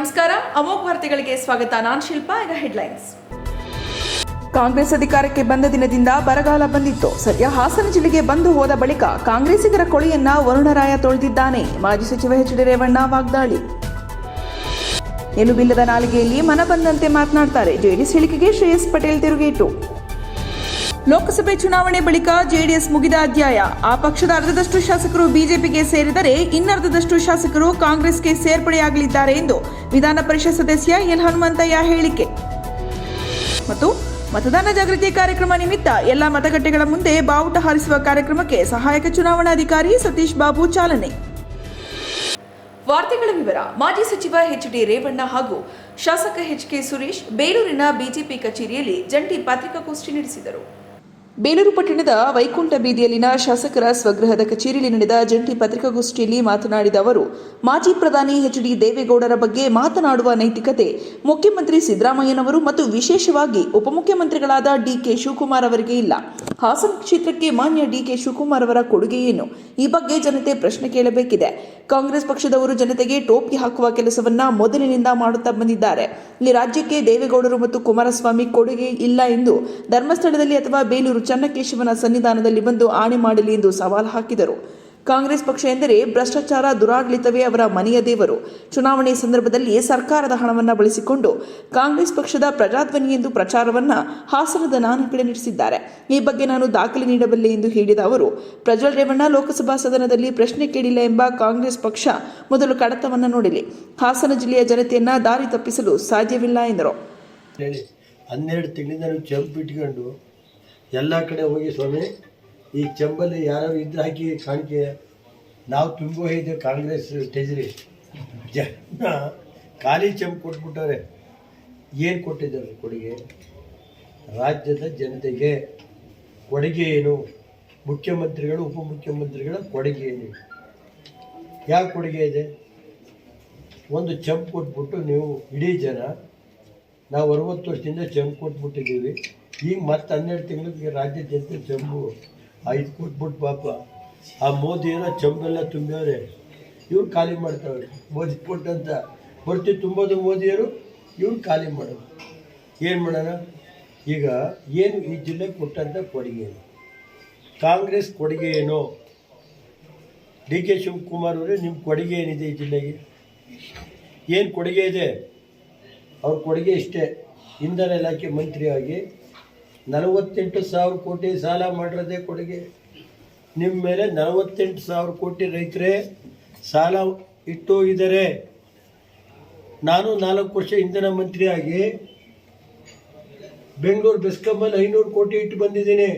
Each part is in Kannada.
ನಮಸ್ಕಾರ. ಅಮೋಘ ವಾರ್ತೆಗಳಿಗೆ ಸ್ವಾಗತ. ನಾನ್ ಶಿಲ್ಪಾ, ಈಗ ಹೆಡ್ಲೈನ್ಸ್ ಕಾಂಗ್ರೆಸ್ ಅಧಿಕಾರಕ್ಕೆ ಬಂದ ದಿನದಿಂದ ಬರಗಾಲ ಬಂದಿತ್ತು. ಸದ್ಯ ಹಾಸನ ಜಿಲ್ಲೆಗೆ ಬಂದು ಹೋದ ಬಳಿಕ ಕಾಂಗ್ರೆಸ್ಸಿಗರ ಕೊಳೆಯನ್ನ ವರುಣರಾಯ ತೊಳೆದಿದ್ದಾನೆ. ಮಾಜಿ ಸಚಿವ ಎಚ್ ಡಿ ರೇವಣ್ಣ ವಾಗ್ದಾಳಿ. ಎಲುಬಿಲ್ಲದ ನಾಲಿಗೆಯಲ್ಲಿ ಮನ ಬಂದಂತೆ ಮಾತನಾಡ್ತಾರೆ. ಜೆಡಿಎಸ್ ಹೇಳಿಕೆಗೆ ಶ್ರೇಯಸ್ ಪಟೇಲ್ ತಿರುಗೇಟು. ಲೋಕಸಭೆ ಚುನಾವಣೆ ಬಳಿಕ ಜೆಡಿಎಸ್ ಮುಗಿದ ಅಧ್ಯಾಯ. ಆ ಪಕ್ಷದ ಅರ್ಧದಷ್ಟು ಶಾಸಕರು ಬಿಜೆಪಿಗೆ ಸೇರಿದರೆ ಇನ್ನರ್ಧದಷ್ಟು ಶಾಸಕರು ಕಾಂಗ್ರೆಸ್ಗೆ ಸೇರ್ಪಡೆಯಾಗಲಿದ್ದಾರೆ ಎಂದು ವಿಧಾನ ಪರಿಷತ್ ಸದಸ್ಯ ಎಲ್ ಹನುಮಂತಯ್ಯ ಹೇಳಿಕೆ. ಮತ್ತು ಮತದಾನ ಜಾಗೃತಿ ಕಾರ್ಯಕ್ರಮ ನಿಮಿತ್ತ ಎಲ್ಲ ಮತಗಟ್ಟೆಗಳ ಮುಂದೆ ಬಾವುಟ ಹಾರಿಸುವ ಕಾರ್ಯಕ್ರಮಕ್ಕೆ ಸಹಾಯಕ ಚುನಾವಣಾಧಿಕಾರಿ ಸತೀಶ್ ಬಾಬು ಚಾಲನೆ. ವಾರ್ತೆಗಳ ವಿವರ, ಮಾಜಿ ಸಚಿವ ಎಚ್ ಡಿ ರೇವಣ್ಣ ಹಾಗೂ ಶಾಸಕ ಎಚ್ ಕೆ ಸುರೇಶ್ ಬೇಲೂರಿನ ಬಿಜೆಪಿ ಕಚೇರಿಯಲ್ಲಿ ಜಂಟಿ ಪತ್ರಿಕಾಗೋಷ್ಠಿ ನಡೆಸಿದರು. ಬೇಲೂರು ಪಟ್ಟಣದ ವೈಕುಂಠ ಬೀದಿಯಲ್ಲಿನ ಶಾಸಕರ ಸ್ವಗೃಹದ ಕಚೇರಿಯಲ್ಲಿ ನಡೆದ ಜಂಟಿ ಪತ್ರಿಕಾಗೋಷ್ಠಿಯಲ್ಲಿ ಮಾತನಾಡಿದ ಅವರು, ಮಾಜಿ ಪ್ರಧಾನಿ ಎಚ್ ಡಿ ದೇವೇಗೌಡರ ಬಗ್ಗೆ ಮಾತನಾಡುವ ನೈತಿಕತೆ ಮುಖ್ಯಮಂತ್ರಿ ಸಿದ್ದರಾಮಯ್ಯನವರು ಮತ್ತು ವಿಶೇಷವಾಗಿ ಉಪಮುಖ್ಯಮಂತ್ರಿಗಳಾದ ಡಿಕೆ ಶಿವಕುಮಾರ್ ಅವರಿಗೆ ಇಲ್ಲ. ಹಾಸನ ಕ್ಷೇತ್ರಕ್ಕೆ ಮಾನ್ಯ ಡಿಕೆ ಶಿವಕುಮಾರ್ ಅವರ ಕೊಡುಗೆ ಏನು? ಈ ಬಗ್ಗೆ ಜನತೆ ಪ್ರಶ್ನೆ ಕೇಳಬೇಕಿದೆ. ಕಾಂಗ್ರೆಸ್ ಪಕ್ಷದವರು ಜನತೆಗೆ ಟೋಪಿ ಹಾಕುವ ಕೆಲಸವನ್ನ ಮೊದಲಿನಿಂದ ಮಾಡುತ್ತಾ ಬಂದಿದ್ದಾರೆ. ಈ ರಾಜ್ಯಕ್ಕೆ ದೇವೇಗೌಡರು ಮತ್ತು ಕುಮಾರಸ್ವಾಮಿ ಕೊಡುಗೆ ಇಲ್ಲ ಎಂದು ಧರ್ಮಸ್ಥಳದಲ್ಲಿ ಅಥವಾ ಬೇಲೂರು ಚನ್ನಕೇಶವನ ಸನ್ನಿಧಾನದಲ್ಲಿ ಬಂದು ಆಣೆ ಮಾಡಲಿ ಎಂದು ಸವಾಲು ಹಾಕಿದರು. ಕಾಂಗ್ರೆಸ್ ಪಕ್ಷ ಎಂದರೆ ಭ್ರಷ್ಟಾಚಾರ ದುರಾಡಳಿತವೇ ಅವರ ಮನೆಯ ದೇವರು. ಚುನಾವಣೆ ಸಂದರ್ಭದಲ್ಲಿ ಸರ್ಕಾರದ ಹಣವನ್ನು ಬಳಸಿಕೊಂಡು ಕಾಂಗ್ರೆಸ್ ಪಕ್ಷದ ಪ್ರಜಾಧ್ವನಿ ಎಂದು ಪ್ರಚಾರವನ್ನ ಹಾಸನದ ನಾನಾ ಕಡೆ ನಡೆಸಿದ್ದಾರೆ. ಈ ಬಗ್ಗೆ ನಾನು ದಾಖಲೆ ನೀಡಬಲ್ಲೆ ಎಂದು ಹೇಳಿದ ಅವರು, ಪ್ರಜ್ವಲ್ ರೇವಣ್ಣ ಲೋಕಸಭಾ ಸದನದಲ್ಲಿ ಪ್ರಶ್ನೆ ಕೇಳಿಲ್ಲ ಎಂಬ ಕಾಂಗ್ರೆಸ್ ಪಕ್ಷ ಮೊದಲು ಕಡತವನ್ನು ನೋಡಲಿ. ಹಾಸನ ಜಿಲ್ಲೆಯ ಜನತೆಯನ್ನ ದಾರಿ ತಪ್ಪಿಸಲು ಸಾಧ್ಯವಿಲ್ಲ ಎಂದರು. ಎಲ್ಲ ಕಡೆ ಹೋಗಿ ಸ್ವಾಮಿ, ಈ ಚಂಬಲ್ಲಿ ಯಾರೋ ಇದ್ರ ಹಾಕಿ ಕಾಣಿಕೆ. ನಾವು ತುಂಬೋ ಇದ್ದೇವೆ ಕಾಂಗ್ರೆಸ್ ಟ್ರೆಜರಿ ಜನ ಖಾಲಿ ಚಂಪ್ ಕೊಟ್ಬಿಟ್ಟವ್ರೆ. ಏನು ಕೊಟ್ಟಿದ್ದಾರೆ ಕೊಡುಗೆ? ರಾಜ್ಯದ ಜನತೆಗೆ ಕೊಡುಗೆ ಏನು? ಮುಖ್ಯಮಂತ್ರಿಗಳು, ಉಪಮುಖ್ಯಮಂತ್ರಿಗಳ ಕೊಡುಗೆ ಏನು? ಯಾವ ಕೊಡುಗೆ ಇದೆ? ಒಂದು ಚೆಂಪು ಕೊಟ್ಬಿಟ್ಟು ನೀವು ಇಡೀ ಜನ, ನಾವು ಅರವತ್ತು ವರ್ಷದಿಂದ ಚಂಪ್ ಕೊಟ್ಬಿಟ್ಟಿದ್ದೀವಿ. ಈಗ ಮತ್ತೆ ಹನ್ನೆರಡು ತಿಂಗಳಿಗೆ ರಾಜ್ಯ ಜನತೆ ಚೆಂಬು ಐದು ಕೊಟ್ಬಿಟ್ಟು ಪಾಪ. ಆ ಮೋದಿ ಏನೋ ಚಂಬೆಲ್ಲ ತುಂಬ್ಯವ್ರೆ. ಇವ್ರು ಖಾಲಿ ಮಾಡ್ತಾವ್ರೆ. ಮೋದಿ ಕೊಟ್ಟಂತ ಬರ್ತಿ ತುಂಬೋದು ಮೋದಿಯವರು ಇವ್ರು ಖಾಲಿ ಮಾಡೋದು. ಏನು ಮಾಡೋಣ? ಈಗ ಏನು ಈ ಜಿಲ್ಲೆ ಕೊಟ್ಟಂಥ ಕೊಡುಗೆ ಕಾಂಗ್ರೆಸ್ ಕೊಡುಗೆ ಏನು? ಡಿ ಕೆ ಶಿವಕುಮಾರ್ ಅವರೇ ನಿಮ್ಮ ಕೊಡುಗೆ ಏನಿದೆ ಈ ಜಿಲ್ಲೆಗೆ? ಏನು ಕೊಡುಗೆ ಇದೆ? ಅವ್ರ ಕೊಡುಗೆ ಇಷ್ಟೇ. ಇಂಧನ ಇಲಾಖೆ ಮಂತ್ರಿಯಾಗಿ ನಲವತ್ತೆಂಟು ಸಾವಿರ ಕೋಟಿ ಸಾಲ ಮಾಡಿರೋದೆ ಕೊಡುಗೆ. ನಿಮ್ಮ ಮೇಲೆ ನಲವತ್ತೆಂಟು ಸಾವಿರ ಕೋಟಿ ರೈತರೇ ಸಾಲ ಇಟ್ಟು ಇದ್ದಾರೆ. ನಾನು ನಾಲ್ಕು ವರ್ಷ ಇಂಧನ ಮಂತ್ರಿಯಾಗಿ ಬೆಂಗಳೂರು ಬೆಸ್ಕಮ್ಮಲ್ಲಿ ಐನೂರು ಕೋಟಿ ಇಟ್ಟು ಬಂದಿದ್ದೀನಿ.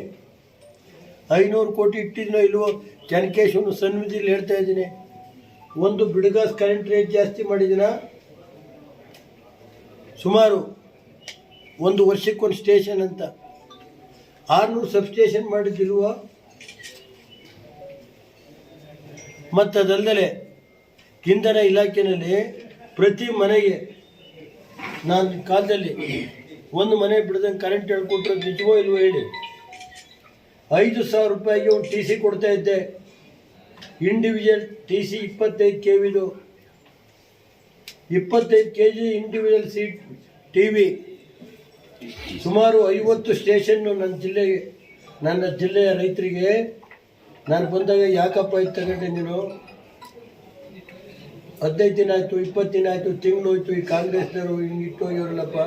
ಐನೂರು ಕೋಟಿ ಇಟ್ಟಿದ್ನೋ ಇಲ್ವೋ ಚನ್ಕೇಶ್ವರ ಸನ್ನಿಧಿಲಿ ಹೇಳ್ತಾ ಇದ್ದೀನಿ. ಒಂದು ಬಿಡುಗಾಸ್ ಕರೆಂಟ್ ರೇಟ್ ಜಾಸ್ತಿ ಮಾಡಿದ್ದೀನ? ಸುಮಾರು ಒಂದು ವರ್ಷಕ್ಕೊಂದು ಸ್ಟೇಷನ್ ಅಂತ. ಆರುನೂರು ಸಬ್ಸ್ಟೇಷನ್ ಮಾಡಿದ್ದಿರುವ ಮತ್ತದಲ್ಲದೆ ಇಂಧನ ಇಲಾಖೆಯಲ್ಲಿ ಪ್ರತಿ ಮನೆಗೆ ನಾನು ಕಾಲದಲ್ಲಿ ಒಂದು ಮನೆ ಬಿಡ್ದಂಗೆ ಕರೆಂಟ್ ಹೇಳ್ಕೊಟ್ರೆ ನಿಜವೋ ಇಲ್ವೋ ಹೇಳಿ. ಐದು ಸಾವಿರ ರೂಪಾಯಿಗೆ ಒಂದು ಟಿ ಸಿ ಕೊಡ್ತಾ ಇದ್ದೆ. ಇಂಡಿವಿಜುವಲ್ ಟಿ ಸಿ ಇಪ್ಪತ್ತೈದು ಕೆ ವಿದು ಇಪ್ಪತ್ತೈದು K G individual seat T V ಸುಮಾರು ಐವತ್ತು ಸ್ಟೇಷನ್ನು ನನ್ನ ಜಿಲ್ಲೆ, ನನ್ನ ಜಿಲ್ಲೆಯ ರೈತರಿಗೆ ನಾನು ಬಂದಾಗ, ಯಾಕಪ್ಪ ಇದು ತಗೊಂಡೆ ನೀನು? ಹದಿನೈದು ದಿನ ಆಯಿತು, ಇಪ್ಪತ್ತು ದಿನ ಆಯಿತು, ತಿಂಗಳು ಹೋಯ್ತು, ಈ ಕಾಂಗ್ರೆಸ್ನವರು ಹಿಂಗೆ ಇಟ್ಟು ಹೋಗ್ಯವರಲ್ಲಪ್ಪ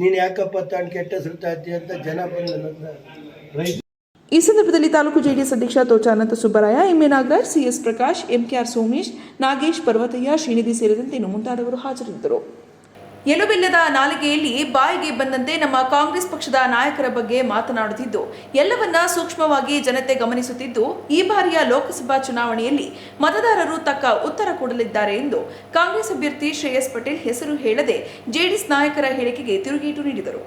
ನೀನು ಯಾಕಪ್ಪ ತಾನು ಕೆಟ್ಟ ಇದ್ದೀಯ ಅಂತ ಜನ ಬಂದು ರೈತ ಈ ಸಂದರ್ಭದಲ್ಲಿ ತಾಲೂಕು ಜೆಡಿಎಸ್ ಅಧ್ಯಕ್ಷ Tochananda Subbaraya Subbaraya MA Nagaraj CS Prakash MKR Somesh, Nagesh Parvathaiah, Srinidhi ಸೇರಿದಂತೆ ಇನ್ನು ಮುಂತಾದವರು ಹಾಜರಿದ್ದರು. ಎಲುಬಿಲ್ಲದ ನಾಲಿಗೆಯಲ್ಲಿ ಬಾಯಿಗೆ ಬಂದಂತೆ ನಮ್ಮ ಕಾಂಗ್ರೆಸ್ ಪಕ್ಷದ ನಾಯಕರ ಬಗ್ಗೆ ಮಾತನಾಡುತ್ತಿದ್ದು, ಎಲ್ಲವನ್ನ ಸೂಕ್ಷ್ಮವಾಗಿ ಜನತೆ ಗಮನಿಸುತ್ತಿದ್ದು, ಈ ಬಾರಿಯ ಲೋಕಸಭಾ ಚುನಾವಣೆಯಲ್ಲಿ ಮತದಾರರು ತಕ್ಕ ಉತ್ತರ ಕೊಡಲಿದ್ದಾರೆ ಎಂದು ಕಾಂಗ್ರೆಸ್ ಅಭ್ಯರ್ಥಿ ಶ್ರೇಯಸ್ ಪಟೇಲ್ ಹೆಸರು ಹೇಳದೆ ಜೆಡಿಎಸ್ ನಾಯಕರ ಹೇಳಿಕೆಗೆ ತಿರುಗೇಟು ನೀಡಿದರು.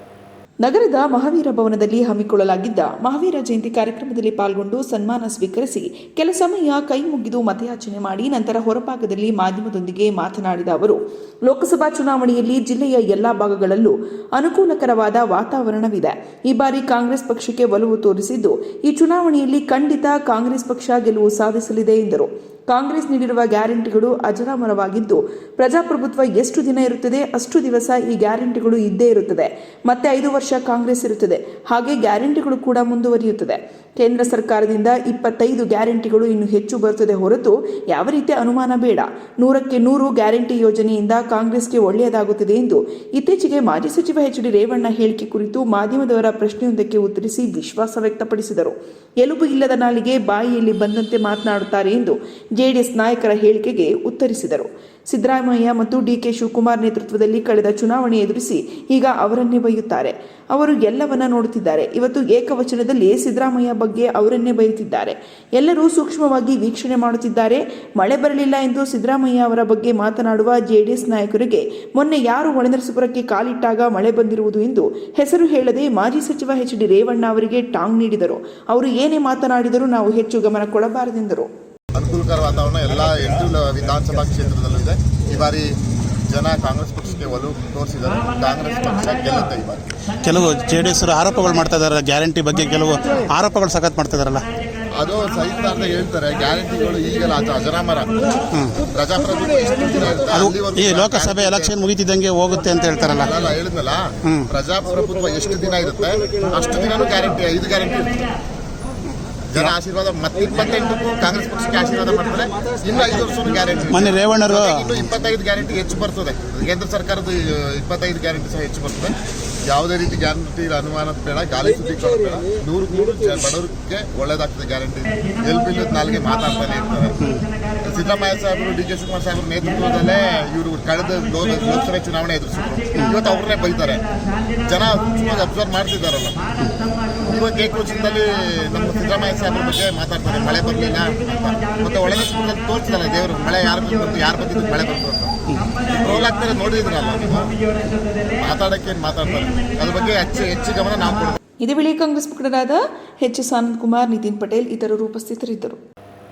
ನಗರದ ಮಹಾವೀರ ಭವನದಲ್ಲಿ ಹಮ್ಮಿಕೊಳ್ಳಲಾಗಿದ್ದ ಮಹಾವೀರ ಜಯಂತಿ ಕಾರ್ಯಕ್ರಮದಲ್ಲಿ ಪಾಲ್ಗೊಂಡು ಸನ್ಮಾನ ಸ್ವೀಕರಿಸಿ ಕೆಲ ಸಮಯ ಕೈ ಮುಗಿದು ಮತಯಾಚನೆ ಮಾಡಿ ನಂತರ ಹೊರಭಾಗದಲ್ಲಿ ಮಾಧ್ಯಮದೊಂದಿಗೆ ಮಾತನಾಡಿದ ಅವರು, ಲೋಕಸಭಾ ಚುನಾವಣೆಯಲ್ಲಿ ಜಿಲ್ಲೆಯ ಎಲ್ಲಾ ಭಾಗಗಳಲ್ಲೂ ಅನುಕೂಲಕರವಾದ ವಾತಾವರಣವಿದೆ. ಈ ಬಾರಿ ಕಾಂಗ್ರೆಸ್ ಪಕ್ಷಕ್ಕೆ ಒಲವು ತೋರಿಸಿದ್ದು, ಈ ಚುನಾವಣೆಯಲ್ಲಿ ಖಂಡಿತ ಕಾಂಗ್ರೆಸ್ ಪಕ್ಷ ಗೆಲುವು ಸಾಧಿಸಲಿದೆ ಎಂದರು. ಕಾಂಗ್ರೆಸ್ ನೀಡಿರುವ ಗ್ಯಾರಂಟಿಗಳು ಅಜರಾಮರವಾಗಿದ್ದು, ಪ್ರಜಾಪ್ರಭುತ್ವ ಎಷ್ಟು ದಿನ ಇರುತ್ತದೆ, ಅಷ್ಟು ದಿವಸ ಈ ಗ್ಯಾರಂಟಿಗಳು ಇದ್ದೇ ಇರುತ್ತದೆ. ಮತ್ತೆ ಐದು ವರ್ಷ ಕಾಂಗ್ರೆಸ್ ಇರುತ್ತದೆ. ಹಾಗೆ ಗ್ಯಾರಂಟಿಗಳು ಕೂಡ ಮುಂದುವರಿಯುತ್ತದೆ. ಕೇಂದ್ರ ಸರ್ಕಾರದಿಂದ ಇಪ್ಪತ್ತೈದು ಗ್ಯಾರಂಟಿಗಳು ಇನ್ನು ಹೆಚ್ಚು ಬರುತ್ತದೆ ಹೊರತು ಯಾವ ರೀತಿಯ ಅನುಮಾನ ಬೇಡ. ನೂರಕ್ಕೆ ನೂರು ಗ್ಯಾರಂಟಿ ಯೋಜನೆಯಿಂದ ಕಾಂಗ್ರೆಸ್ಗೆ ಒಳ್ಳೆಯದಾಗುತ್ತದೆ ಎಂದು ಇತ್ತೀಚೆಗೆ ಮಾಜಿ ಸಚಿವ ಎಚ್ ಡಿ ರೇವಣ್ಣ ಹೇಳಿಕೆ ಕುರಿತು ಮಾಧ್ಯಮದವರ ಪ್ರಶ್ನೆಯೊಂದಕ್ಕೆ ಉತ್ತರಿಸಿ ವಿಶ್ವಾಸ ವ್ಯಕ್ತಪಡಿಸಿದರು. ಎಲುಬು ಇಲ್ಲದ ನಾಲಿಗೆ ಬಾಯಿಯಲ್ಲಿ ಬಂದಂತೆ ಮಾತನಾಡುತ್ತಾರೆ ಎಂದು ಜೆಡಿಎಸ್ ನಾಯಕರ ಹೇಳಿಕೆಗೆ ಉತ್ತರಿಸಿದರು. ಸಿದ್ದರಾಮಯ್ಯ ಮತ್ತು ಡಿಕೆ ಶಿವಕುಮಾರ್ ನೇತೃತ್ವದಲ್ಲಿ ಕಳೆದ ಚುನಾವಣೆ ಎದುರಿಸಿ ಈಗ ಅವರನ್ನೇ ಬೈಯುತ್ತಾರೆ. ಅವರು ಎಲ್ಲವನ್ನ ನೋಡುತ್ತಿದ್ದಾರೆ. ಇವತ್ತು ಏಕವಚನದಲ್ಲಿ ಸಿದ್ದರಾಮಯ್ಯ ಬಗ್ಗೆ ಅವರನ್ನೇ ಬೈಯುತ್ತಿದ್ದಾರೆ. ಎಲ್ಲರೂ ಸೂಕ್ಷ್ಮವಾಗಿ ವೀಕ್ಷಣೆ ಮಾಡುತ್ತಿದ್ದಾರೆ. ಮಳೆ ಬರಲಿಲ್ಲ ಎಂದು ಸಿದ್ದರಾಮಯ್ಯ ಅವರ ಬಗ್ಗೆ ಮಾತನಾಡುವ ಜೆಡಿಎಸ್ ನಾಯಕರಿಗೆ ಮೊನ್ನೆ ಯಾರು ಒಳನರಸಪುರಕ್ಕೆ ಕಾಲಿಟ್ಟಾಗ ಮಳೆ ಬಂದಿರುವುದು ಎಂದು ಹೆಸರು ಹೇಳದೆ ಮಾಜಿ ಸಚಿವ ಎಚ್ ಡಿ ರೇವಣ್ಣ ಅವರಿಗೆ ಟಾಂಗ್ ನೀಡಿದರು. ಅವರು ಏನೇ ಮಾತನಾಡಿದರೂ ನಾವು ಹೆಚ್ಚು ಗಮನ ಕೊಡಬಾರದೆಂದರು. ಅನುಕೂಲಕರ ವಾತಾವರಣ ಎಲ್ಲ ಎಂಟು ವಿಧಾನಸಭಾ ಕ್ಷೇತ್ರದಲ್ಲಿದೆ. ಈ ಬಾರಿ ಜನ ಕಾಂಗ್ರೆಸ್ ಪಕ್ಷಕ್ಕೆ ಒಲವು ತೋರಿಸಿದರು ಕಾಂಗ್ರೆಸ್ ಪಕ್ಷ ಗೆಲ್ಲುತ್ತೆ ಈ ಬಾರಿ. ಕೆಲವು ಜೆ ಡಿ ಎಸ್ ಆರೋಪಗಳು ಮಾಡ್ತಾ ಇದಾರೆ. ಗ್ಯಾರಂಟಿ ಬಗ್ಗೆ ಕೆಲವು ಆರೋಪಗಳು ಸಖತ್ ಮಾಡ್ತಾ ಇದಾರಲ್ಲ. ಅದು ಸಹಿತ ಅಂತ ಹೇಳ್ತಾರೆ. ಗ್ಯಾರಂಟಿಗಳು ಈಗೆಲ್ಲ ಅದು ಅಜರಾಮರ. ಪ್ರಜಾಪ್ರಭುತ್ವ ಎಷ್ಟು ದಿನ ಇರುತ್ತೆ. ಈ ಲೋಕಸಭೆ ಎಲೆಕ್ಷನ್ ಮುಗಿತಿದ್ದಂಗೆ ಹೋಗುತ್ತೆ ಅಂತ ಹೇಳ್ತಾರಲ್ಲ. ಅಲ್ಲ ಹೇಳಿದ್ನಲ್ಲ. ಪ್ರಜಾಪ್ರಭುತ್ವ ಎಷ್ಟು ದಿನ ಇರುತ್ತೆ? ಅಷ್ಟು ದಿನ ಗ್ಯಾರಂಟಿ ಐದು ಗ್ಯಾರಂಟಿ ಇರುತ್ತೆ. ಜನ ಆಶೀರ್ವಾದ ಮತ್ತೆ ಇಪ್ಪತ್ತೆಂಟಕ್ಕೂ ಕಾಂಗ್ರೆಸ್ ಪಕ್ಷಕ್ಕೆ ಆಶೀರ್ವಾದ ಮಾಡ್ತಾರೆ. ಇನ್ನು ಐದು ವರ್ಷನೂ ಗ್ಯಾರಂಟಿ ಮೊನ್ನೆ ರೇವಣ್ಣರು ಇನ್ನು ಇಪ್ಪತ್ತೈದು ಗ್ಯಾರಂಟಿ ಹೆಚ್ಚು ಬರ್ತದೆ. ಕೇಂದ್ರ ಸರ್ಕಾರದ ಇಪ್ಪತ್ತೈದು ಗ್ಯಾರಂಟಿ ಸಹ ಹೆಚ್ಚು ಬರ್ತದೆ. ಯಾವುದೇ ರೀತಿ ಗ್ಯಾರಂಟಿ ಅನುಮಾನ ಬೇಡ ಗಾಳಿ ಸುದ್ದಿ ಬೇಡ. ನೂರು ನೂರು ಬಡವರಿಗೆ ಒಳ್ಳೇದಾಗ್ತದೆ ಗ್ಯಾರಂಟಿ ಎಲ್ ಬಿಲ್ಲದ ನಾಲ್ಗೆ ಮಾತಾಡ್ತಾನೆ ಇರ್ತಾರೆ. ಸಿದ್ದರಾಮಯ್ಯ ಸಾಹೇಬರು, ಡಿ ಕೆ ಶಿವಕುಮಾರ್ ಸಾಹೇಬ್ರ ನೇತೃತ್ವದಲ್ಲೇ ಇವರು ಕಳೆದ ಲೋಕಸಭೆ ಚುನಾವಣೆ ಎದುರಿಸಿದ್ರು. ಇವತ್ತು ಅವ್ರನ್ನೇ ಬೈತಾರೆ. ಜನ ಸೂಕ್ಷ್ಮವಾಗಿ ಅಬ್ಸರ್ವ್ ಮಾಡ್ತಿದ್ದಾರಲ್ಲ. ಕೇಕ್ ಏಕವಚನದಲ್ಲಿ ನಮ್ಮ ಸಿದ್ದರಾಮಯ್ಯ ಸಾಹೇಬ್ರ ಬಗ್ಗೆ ಮಾತಾಡ್ತಾರೆ. ಮಳೆ ಬರಲಿಲ್ಲ ಮತ್ತೆ ಒಳಗೆ ತೋರಿಸ್ತಾರೆ ದೇವರು. ಮಳೆ ಯಾರು ಬಂತು, ಯಾರು ಬಂದಿದ್ದು, ಮಳೆ ಬಂತು ಅಂತ ರೋಲ್ ಆಗ್ತಾರೆ ನೋಡಿದ್ರಲ್ಲ ಮಾತಾಡಕ್ಕೆ ಮಾತಾಡ್ತಾರೆ? ಅದ್ರ ಬಗ್ಗೆ ಹೆಚ್ಚು ಹೆಚ್ಚು ಗಮನ ನಾವು ಕೊಡ್ತೀವಿ ಇದೇ ವೇಳೆ ಕಾಂಗ್ರೆಸ್ ಮುಖಂಡರಾದ ಎಚ್ ಎಸ್ ಆನಂದ್ ಕುಮಾರ್, ನಿತಿನ್ ಪಟೇಲ್ ಇತರರು ಉಪಸ್ಥಿತರಿದ್ದರು.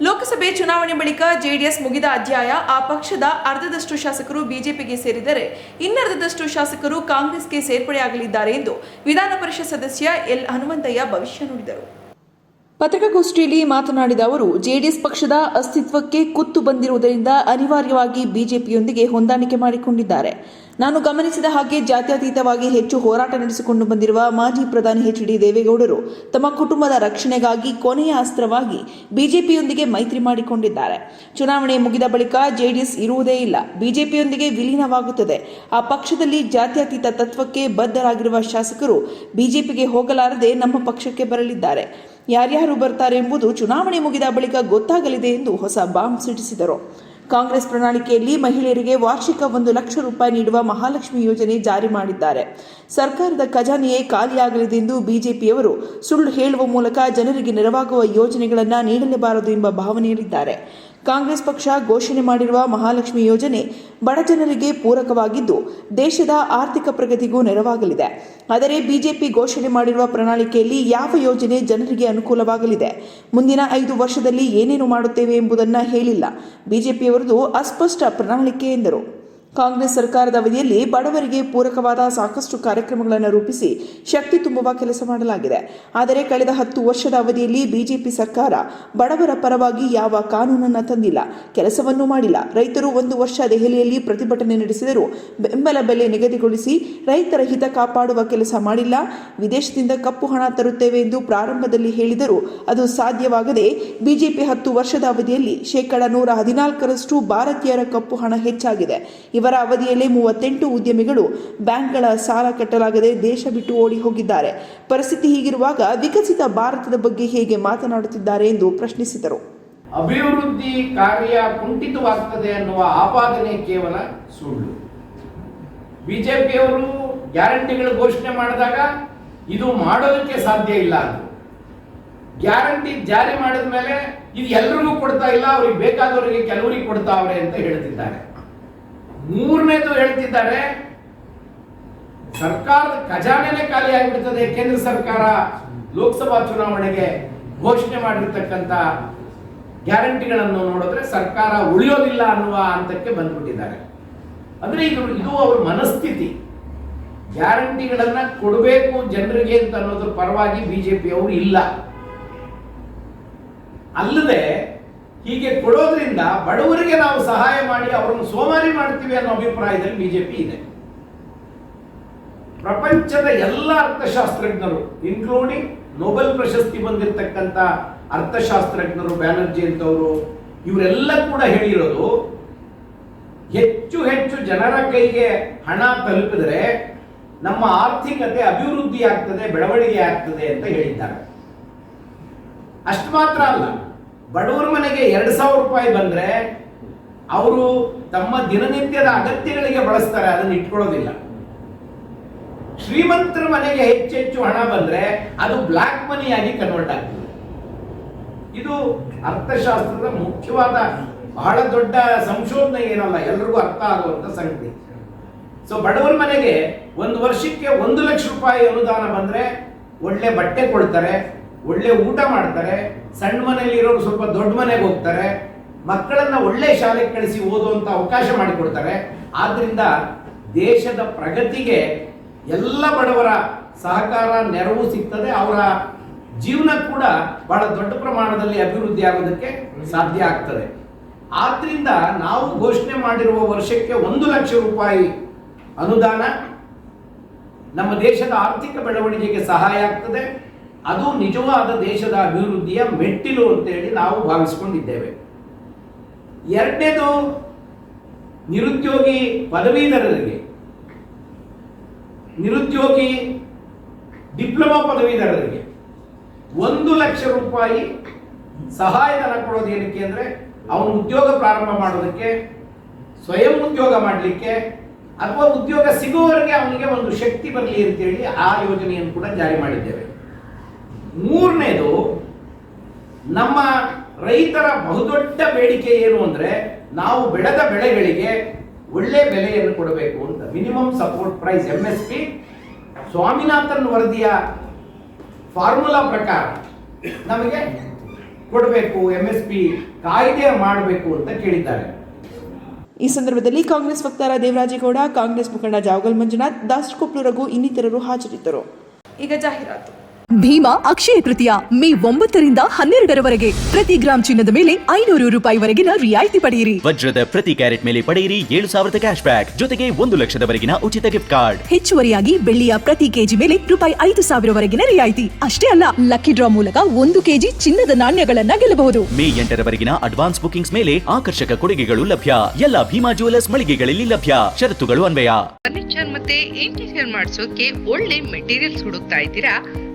ಲೋಕಸಭೆ ಚುನಾವಣೆ ಬಳಿಕ ಜೆಡಿಎಸ್ ಮುಗಿದ ಅಧ್ಯಾಯ, ಆ ಪಕ್ಷದ ಅರ್ಧದಷ್ಟು ಶಾಸಕರು ಬಿಜೆಪಿಗೆ ಸೇರಿದರೆ ಇನ್ನರ್ಧದಷ್ಟು ಶಾಸಕರು ಕಾಂಗ್ರೆಸ್ಗೆ ಸೇರ್ಪಡೆಯಾಗಲಿದ್ದಾರೆ ಎಂದು ವಿಧಾನ ಪರಿಷತ್ ಸದಸ್ಯ ಎಲ್ ಹನುಮಂತಯ್ಯ ಭವಿಷ್ಯ ನುಡಿದರು. ಪತ್ರಿಕಾಗೋಷ್ಠಿಯಲ್ಲಿ ಮಾತನಾಡಿದ ಅವರು, ಜೆಡಿಎಸ್ ಪಕ್ಷದ ಅಸ್ತಿತ್ವಕ್ಕೆ ಕುತ್ತು ಬಂದಿರುವುದರಿಂದ ಅನಿವಾರ್ಯವಾಗಿ ಬಿಜೆಪಿಯೊಂದಿಗೆ ಹೊಂದಾಣಿಕೆ ಮಾಡಿಕೊಂಡಿದ್ದಾರೆ. ನಾನು ಗಮನಿಸಿದ ಹಾಗೆ ಜಾತ್ಯತೀತವಾಗಿ ಹೆಚ್ಚು ಹೋರಾಟ ನಡೆಸಿಕೊಂಡು ಬಂದಿರುವ ಮಾಜಿ ಪ್ರಧಾನಿ ಎಚ್ ಡಿ ದೇವೇಗೌಡರು ತಮ್ಮ ಕುಟುಂಬದ ರಕ್ಷಣೆಗಾಗಿ ಕೊನೆಯ ಅಸ್ತ್ರವಾಗಿ ಬಿಜೆಪಿಯೊಂದಿಗೆ ಮೈತ್ರಿ ಮಾಡಿಕೊಂಡಿದ್ದಾರೆ. ಚುನಾವಣೆ ಮುಗಿದ ಬಳಿಕ ಜೆಡಿಎಸ್ ಇರುವುದೇ ಇಲ್ಲ. ಬಿಜೆಪಿಯೊಂದಿಗೆ ವಿಲೀನವಾಗುತ್ತದೆ. ಆ ಪಕ್ಷದಲ್ಲಿ ಜಾತ್ಯತೀತ ತತ್ವಕ್ಕೆ ಬದ್ಧರಾಗಿರುವ ಶಾಸಕರು ಬಿಜೆಪಿಗೆ ಹೋಗಲಾರದೆ ನಮ್ಮ ಪಕ್ಷಕ್ಕೆ ಬರಲಿದ್ದಾರೆ. ಯಾರ್ಯಾರು ಬರ್ತಾರೆ ಎಂಬುದು ಚುನಾವಣೆ ಮುಗಿದ ಬಳಿಕ ಗೊತ್ತಾಗಲಿದೆ ಎಂದು ಹೊಸ ಬಾಂಬ್ ಸಿಡಿಸಿದರು. ಕಾಂಗ್ರೆಸ್ ಪ್ರಣಾಳಿಕೆಯಲ್ಲಿ ಮಹಿಳೆಯರಿಗೆ ವಾರ್ಷಿಕ ಒಂದು ಲಕ್ಷ ರೂಪಾಯಿ ನೀಡುವ ಮಹಾಲಕ್ಷ್ಮಿ ಯೋಜನೆ ಜಾರಿ ಮಾಡಿದ್ದಾರೆ. ಸರ್ಕಾರದ ಖಜಾನೆಯೇ ಖಾಲಿಯಾಗಲಿದೆ ಎಂದು ಬಿಜೆಪಿಯವರು ಸುಳ್ಳು ಹೇಳುವ ಮೂಲಕ ಜನರಿಗೆ ನೆರವಾಗುವ ಯೋಜನೆಗಳನ್ನು ನೀಡಲೇಬಾರದು ಎಂಬ ಭಾವನೆಯಲ್ಲಿದ್ದಾರೆ. ಕಾಂಗ್ರೆಸ್ ಪಕ್ಷ ಘೋಷಣೆ ಮಾಡಿರುವ ಮಹಾಲಕ್ಷ್ಮಿ ಯೋಜನೆ ಬಡ ಜನರಿಗೆ ಪೂರಕವಾಗಿದ್ದು ದೇಶದ ಆರ್ಥಿಕ ಪ್ರಗತಿಗೂ ನೆರವಾಗಲಿದೆ. ಆದರೆ ಬಿಜೆಪಿ ಘೋಷಣೆ ಮಾಡಿರುವ ಪ್ರಣಾಳಿಕೆಯಲ್ಲಿ ಯಾವ ಯೋಜನೆ ಜನರಿಗೆ ಅನುಕೂಲವಾಗಲಿದೆ? ಮುಂದಿನ ಐದು ವರ್ಷದಲ್ಲಿ ಏನೇನು ಮಾಡುತ್ತೇವೆ ಎಂಬುದನ್ನು ಹೇಳಿಲ್ಲ. ಬಿಜೆಪಿಯವರದು ಅಸ್ಪಷ್ಟ ಪ್ರಣಾಳಿಕೆ ಎಂದರು. ಕಾಂಗ್ರೆಸ್ ಸರ್ಕಾರದ ಅವಧಿಯಲ್ಲಿ ಬಡವರಿಗೆ ಪೂರಕವಾದ ಸಾಕಷ್ಟು ಕಾರ್ಯಕ್ರಮಗಳನ್ನು ರೂಪಿಸಿ ಶಕ್ತಿ ತುಂಬುವ ಕೆಲಸ ಮಾಡಲಾಗಿದೆ. ಆದರೆ ಕಳೆದ ಹತ್ತು ವರ್ಷದ ಅವಧಿಯಲ್ಲಿ ಬಿಜೆಪಿ ಸರ್ಕಾರ ಬಡವರ ಪರವಾಗಿ ಯಾವ ಕಾನೂನನ್ನು ತಂದಿಲ್ಲ, ಕೆಲಸವನ್ನು ಮಾಡಿಲ್ಲ. ರೈತರು ಒಂದು ವರ್ಷ ದೆಹಲಿಯಲ್ಲಿ ಪ್ರತಿಭಟನೆ ನಡೆಸಿದರೂ ಬೆಂಬಲ ಬೆಲೆ ನಿಗದಿಗೊಳಿಸಿ ರೈತರ ಹಿತ ಕಾಪಾಡುವ ಕೆಲಸ ಮಾಡಿಲ್ಲ. ವಿದೇಶದಿಂದ ಕಪ್ಪು ಹಣ ತರುತ್ತೇವೆ ಎಂದು ಪ್ರಾರಂಭದಲ್ಲಿ ಹೇಳಿದರೂ ಅದು ಸಾಧ್ಯವಾಗದೆ ಬಿಜೆಪಿ ಹತ್ತು ವರ್ಷದ ಅವಧಿಯಲ್ಲಿ ಶೇಕಡ ನೂರ ಹದಿನಾಲ್ಕರಷ್ಟು ಭಾರತೀಯರ ಕಪ್ಪು ಹಣ ಹೆಚ್ಚಾಗಿದೆ. ಇವರ ಅವಧಿಯಲ್ಲಿ ಮೂವತ್ತೆಂಟು ಉದ್ಯಮಿಗಳು ಬ್ಯಾಂಕ್ಗಳ ಸಾಲ ಕಟ್ಟಲಾಗದೆ ದೇಶ ಬಿಟ್ಟು ಓಡಿ ಹೋಗಿದ್ದಾರೆ. ಪರಿಸ್ಥಿತಿ ಹೀಗಿರುವಾಗ ವಿಕಸಿತ ಭಾರತದ ಬಗ್ಗೆ ಹೇಗೆ ಮಾತನಾಡುತ್ತಿದ್ದಾರೆ ಎಂದು ಪ್ರಶ್ನಿಸಿದರು. ಅಭಿವೃದ್ಧಿ ಕಾರ್ಯ ಕುಂಠಿತವಾಗ್ತದೆ ಅನ್ನುವ ಆಪಾದನೆ ಕೇವಲ ಸುಳ್ಳು. ಬಿಜೆಪಿಯವರು ಗ್ಯಾರಂಟಿಗಳು ಘೋಷಣೆ ಮಾಡಿದಾಗ ಇದು ಮಾಡೋದಕ್ಕೆ ಸಾಧ್ಯ ಇಲ್ಲ ಗ್ಯಾರಂಟಿ ಜಾರಿ ಮಾಡಿದ ಮೇಲೆ ಇದು ಎಲ್ರಿಗೂ ಕೊಡ್ತಾ ಇಲ್ಲ, ಅವ್ರಿಗೆ ಬೇಕಾದವರಿಗೆ ಕೆಲವರಿಗೆ ಕೊಡ್ತಾವ್ರೆ ಅಂತ ಹೇಳ್ತಿದ್ದಾರೆ. ಮೂರನೇದು ಹೇಳ್ತಿದ್ದಾರೆ, ಸರ್ಕಾರದ ಖಜಾನೆನೇ ಖಾಲಿ ಆಗಿಬಿಡ್ತದೆ, ಕೇಂದ್ರ ಸರ್ಕಾರ ಲೋಕಸಭಾ ಚುನಾವಣೆಗೆ ಘೋಷಣೆ ಮಾಡಿರ್ತಕ್ಕಂಥ ಗ್ಯಾರಂಟಿಗಳನ್ನು ನೋಡಿದ್ರೆ ಸರ್ಕಾರ ಉಳಿಯೋದಿಲ್ಲ ಅನ್ನುವ ಹಂತಕ್ಕೆ ಬಂದ್ಬಿಟ್ಟಿದ್ದಾರೆ. ಅಂದ್ರೆ ಇದು ಇದು ಅವ್ರ ಮನಸ್ಥಿತಿ. ಗ್ಯಾರಂಟಿಗಳನ್ನ ಕೊಡಬೇಕು ಜನರಿಗೆ ಅಂತ ಅನ್ನೋದ್ರ ಪರವಾಗಿ ಬಿಜೆಪಿ ಅವರು ಇಲ್ಲ. ಅಲ್ಲದೆ ಹೀಗೆ ಕೊಡೋದ್ರಿಂದ ಬಡವರಿಗೆ ನಾವು ಸಹಾಯ ಮಾಡಿ ಅವರನ್ನು ಸೋಮಾರಿ ಮಾಡ್ತೀವಿ ಅನ್ನೋ ಅಭಿಪ್ರಾಯದಲ್ಲಿ ಬಿಜೆಪಿ ಇದೆ. ಪ್ರಪಂಚದ ಎಲ್ಲ ಅರ್ಥಶಾಸ್ತ್ರಜ್ಞರು ಇನ್ಕ್ಲೂಡಿಂಗ್ ನೊಬೆಲ್ ಪ್ರಶಸ್ತಿ ಬಂದಿರತಕ್ಕಂಥ ಅರ್ಥಶಾಸ್ತ್ರಜ್ಞರು ಬ್ಯಾನರ್ಜಿ ಅಂತವರು ಇವರೆಲ್ಲ ಕೂಡ ಹೇಳಿರೋದು, ಹೆಚ್ಚು ಹೆಚ್ಚು ಜನರ ಕೈಗೆ ಹಣ ತಲುಪಿದರೆ ನಮ್ಮ ಆರ್ಥಿಕತೆ ಅಭಿವೃದ್ಧಿ ಆಗ್ತದೆ ಬೆಳವಣಿಗೆ ಆಗ್ತದೆ ಅಂತ ಹೇಳಿದ್ದಾರೆ. ಅಷ್ಟು ಮಾತ್ರ ಅಲ್ಲ. ಬಡವರ ಮನೆಗೆ ಎರಡು ಸಾವಿರ ರೂಪಾಯಿ ಬಂದ್ರೆ ಅವರು ತಮ್ಮ ದಿನನಿತ್ಯದ ಅಗತ್ಯಗಳಿಗೆ ಬಳಸ್ತಾರೆ, ಅದನ್ನು ಇಟ್ಕೊಳ್ಳೋದಿಲ್ಲ. ಶ್ರೀಮಂತರ ಮನೆಗೆ ಹೆಚ್ಚೆಚ್ಚು ಹೆಚ್ಚು ಹಣ ಬಂದ್ರೆ ಅದು ಬ್ಲಾಕ್ ಮನಿಯಾಗಿ ಕನ್ವರ್ಟ್ ಆಗ್ತದೆ. ಇದು ಅರ್ಥಶಾಸ್ತ್ರದ ಮುಖ್ಯವಾದ ಬಹಳ ದೊಡ್ಡ ಸಂಶೋಧನೆ ಏನಲ್ಲ, ಎಲ್ರಿಗೂ ಅರ್ಥ ಆಗುವಂತ ಸಂಗತಿ. ಸೊ ಬಡವರ ಮನೆಗೆ ಒಂದು ವರ್ಷಕ್ಕೆ ಒಂದು ಲಕ್ಷ ರೂಪಾಯಿ ಅನುದಾನ ಬಂದ್ರೆ ಒಳ್ಳೆ ಬಟ್ಟೆ ಕೊಡ್ತಾರೆ, ಒಳ್ಳೆ ಊಟ ಮಾಡ್ತಾರೆ ಸಣ್ಣ ಮನೆಯಲ್ಲಿರೋರು ಸ್ವಲ್ಪ ದೊಡ್ಡ ಮನೆಗೆ ಹೋಗ್ತಾರೆ, ಮಕ್ಕಳನ್ನ ಒಳ್ಳೆ ಶಾಲೆಗೆ ಕಳಿಸಿ ಓದುವಂತ ಅವಕಾಶ ಮಾಡಿಕೊಡ್ತಾರೆ. ಆದ್ರಿಂದ ದೇಶದ ಪ್ರಗತಿಗೆ ಎಲ್ಲ ಬಡವರ ಸಹಕಾರ, ನೆರವು ಸಿಗ್ತದೆ. ಅವರ ಜೀವನ ಕೂಡ ಬಹಳ ದೊಡ್ಡ ಪ್ರಮಾಣದಲ್ಲಿ ಅಭಿವೃದ್ಧಿ ಆಗೋದಕ್ಕೆ ಸಾಧ್ಯ ಆಗ್ತದೆ. ಆದ್ರಿಂದ ನಾವು ಘೋಷಣೆ ಮಾಡಿರುವ ವರ್ಷಕ್ಕೆ ಒಂದು ಲಕ್ಷ ರೂಪಾಯಿ ಅನುದಾನ ನಮ್ಮ ದೇಶದ ಆರ್ಥಿಕ ಬೆಳವಣಿಗೆಗೆ ಸಹಾಯ ಆಗ್ತದೆ. ಅದು ನಿಜವಾದ ದೇಶದ ಅಭಿವೃದ್ಧಿಯ ಮೆಟ್ಟಿಲು ಅಂತೇಳಿ ನಾವು ಭಾವಿಸಿಕೊಂಡಿದ್ದೇವೆ. ಎರಡನೇದು ನಿರುದ್ಯೋಗಿ ಪದವೀಧರರಿಗೆ. ನಿರುದ್ಯೋಗಿ ಡಿಪ್ಲೊಮಾ ಪದವೀಧರರಿಗೆ. ಒಂದು ಲಕ್ಷ ರೂಪಾಯಿ ಸಹಾಯಧನ ಕೊಡೋದು ಏನಕ್ಕೆ ಅಂದ್ರೆ ಅವನು ಉದ್ಯೋಗ ಪ್ರಾರಂಭ ಮಾಡೋದಕ್ಕೆ, ಸ್ವಯಂ ಉದ್ಯೋಗ ಮಾಡಲಿಕ್ಕೆ ಅಥವಾ ಉದ್ಯೋಗ ಸಿಗುವವರೆಗೆ ಅವನಿಗೆ ಒಂದು ಶಕ್ತಿ ಬರಲಿ ಅಂತೇಳಿ ಆ ಯೋಜನೆಯನ್ನು ಕೂಡ ಜಾರಿ ಮಾಡಿದ್ದೇವೆ. ಮೂರನೇದು ನಮ್ಮ ರೈತರ ಬಹುದೊಡ್ಡ ಬೇಡಿಕೆ ಏನು ಅಂದ್ರೆ ನಾವು ಬೆಳೆದ ಬೆಳೆಗಳಿಗೆ ಒಳ್ಳೆ ಬೆಲೆಯನ್ನು ಕೊಡಬೇಕು ಅಂತ. Minimum support price M S P Swaminathan ವರದಿಯ ಫಾರ್ಮುಲಾ ಪ್ರಕಾರ ನಮಗೆ ಕೊಡಬೇಕು ಎಂ ಎಸ್ ಪಿ ಕಾಯ್ದೆ ಮಾಡಬೇಕು ಅಂತ ಕೇಳಿದ್ದಾರೆ. ಈ ಸಂದರ್ಭದಲ್ಲಿ ಕಾಂಗ್ರೆಸ್ ವಕ್ತಾರ ದೇವರಾಜೇಗೌಡ ಕಾಂಗ್ರೆಸ್ ಮುಖಂಡ ಜಾವಗಲ್ ಮಂಜುನಾಥ್ ದಾಸರಕೊಪ್ಲು ರಘು ಇನ್ನಿತರರು ಹಾಜರಿದ್ದರು. ಈಗ ಜಾಹೀರಾತು. ಭೀಮಾ ಅಕ್ಷಯ ತೃತೀಯ ಮೇ ಒಂಬತ್ತರಿಂದ ಹನ್ನೆರಡರವರೆಗೆ. ಪ್ರತಿ ಗ್ರಾಮ್ ಚಿನ್ನದ ಮೇಲೆ ಐನೂರು ರೂಪಾಯಿವರೆಗಿನ ರಿಯಾಯಿತಿ ಪಡೆಯಿರಿ. ವಜ್ರದ ಪ್ರತಿ ಕ್ಯಾರೆಟ್ ಮೇಲೆ ಪಡೆಯಿರಿ ಏಳು ಸಾವಿರದ ಕ್ಯಾಶ್ ಬ್ಯಾಕ್. ಜೊತೆಗೆ ಒಂದು ಲಕ್ಷದವರೆಗಿನ ಉಚಿತ ಗಿಫ್ಟ್ ಕಾರ್ಡ್. ಹೆಚ್ಚುವರಿಯಾಗಿ ಬೆಳ್ಳಿಯ ಪ್ರತಿ ಕೆಜಿ ಮೇಲೆ ರೂಪಾಯಿ ಐದು ಸಾವಿರವರೆಗಿನ ರಿಯಾಯಿತಿ. ಅಷ್ಟೇ ಅಲ್ಲ ಲಕ್ಕಿ ಡ್ರಾ ಮೂಲಕ ಒಂದು ಕೆಜಿ ಚಿನ್ನದ ನಾಣ್ಯಗಳನ್ನ ಗೆಲ್ಲಬಹುದು. ಮೇ ಎಂಟರವರೆಗಿನ ಅಡ್ವಾನ್ಸ್ ಬುಕಿಂಗ್ಸ್ ಮೇಲೆ ಆಕರ್ಷಕ ಕೊಡುಗೆಗಳು ಲಭ್ಯ. ಎಲ್ಲ ಭೀಮಾ ಜುವೆಲರ್ಸ್ ಮಳಿಗೆಗಳಲ್ಲಿ ಲಭ್ಯ. ಷರತ್ತುಗಳು ಅನ್ವಯ. ಫರ್ನಿಚರ್ ಮತ್ತೆ ಇಂಟೀರಿಯರ್ ಮಾಡಿಸೋಕೆ ಒಳ್ಳೆ ಮೆಟೀರಿಯಲ್ಸ್ ಹುಡುಕ್ತಾ ಇದ್ದೀರಾ?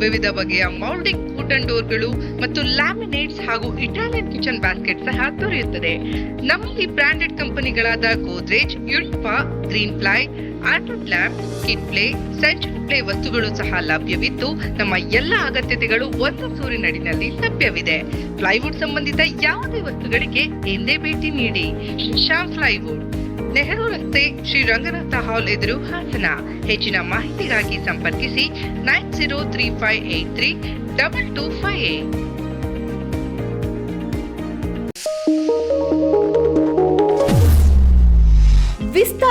ವಿವಿಧ ಬಗೆಯ ಮೌಲ್ಡಿಂಗ್ ವುಡನ್ ಡೋರ್ಗಳು ಮತ್ತು ಲ್ಯಾಮಿನೇಟ್ಸ್ ಹಾಗೂ ಇಟಾಲಿಯನ್ ಕಿಚನ್ ಬಾಸ್ಕೆಟ್ ಸಹ ದೊರೆಯುತ್ತದೆ. ನಮ್ಮಲ್ಲಿ ಬ್ರಾಂಡೆಡ್ ಕಂಪನಿಗಳಾದ ಗೋದ್ರೇಜ್ ಯುಲ್ಪಾ ಗ್ರೀನ್ ಪ್ಲೈ ಆರ್ಟನ್ ಲ್ಯಾಬ್ ಕಿಟ್ ಪ್ಲೇ ಸೆಂಚುರಿ ಪ್ಲೇ ವಸ್ತುಗಳು ಸಹ ಲಭ್ಯವಿದ್ದು ನಮ್ಮ ಎಲ್ಲ ಅಗತ್ಯತೆಗಳು ಒಂದು ಸೂರಿನಡಿನಲ್ಲಿ ಲಭ್ಯವಿದೆ. ಪ್ಲೈವುಡ್ ಸಂಬಂಧಿತ ಯಾವುದೇ ವಸ್ತುಗಳಿಗೆ ಎಂದೇ ಭೇಟಿ ನೀಡಿ. ಶ್ಯಾಮ್ ಪ್ಲೈವುಡ್ ನೆಹರು ರಸ್ತೆ ಶ್ರೀ ರಂಗನಾಥ ಹಾಲ್ ಎದುರು ಹಾಸನ. ಹೆಚ್ಚಿನ ಮಾಹಿತಿಗಾಗಿ ಸಂಪರ್ಕಿಸಿ nine zero three five eight three double two five eight.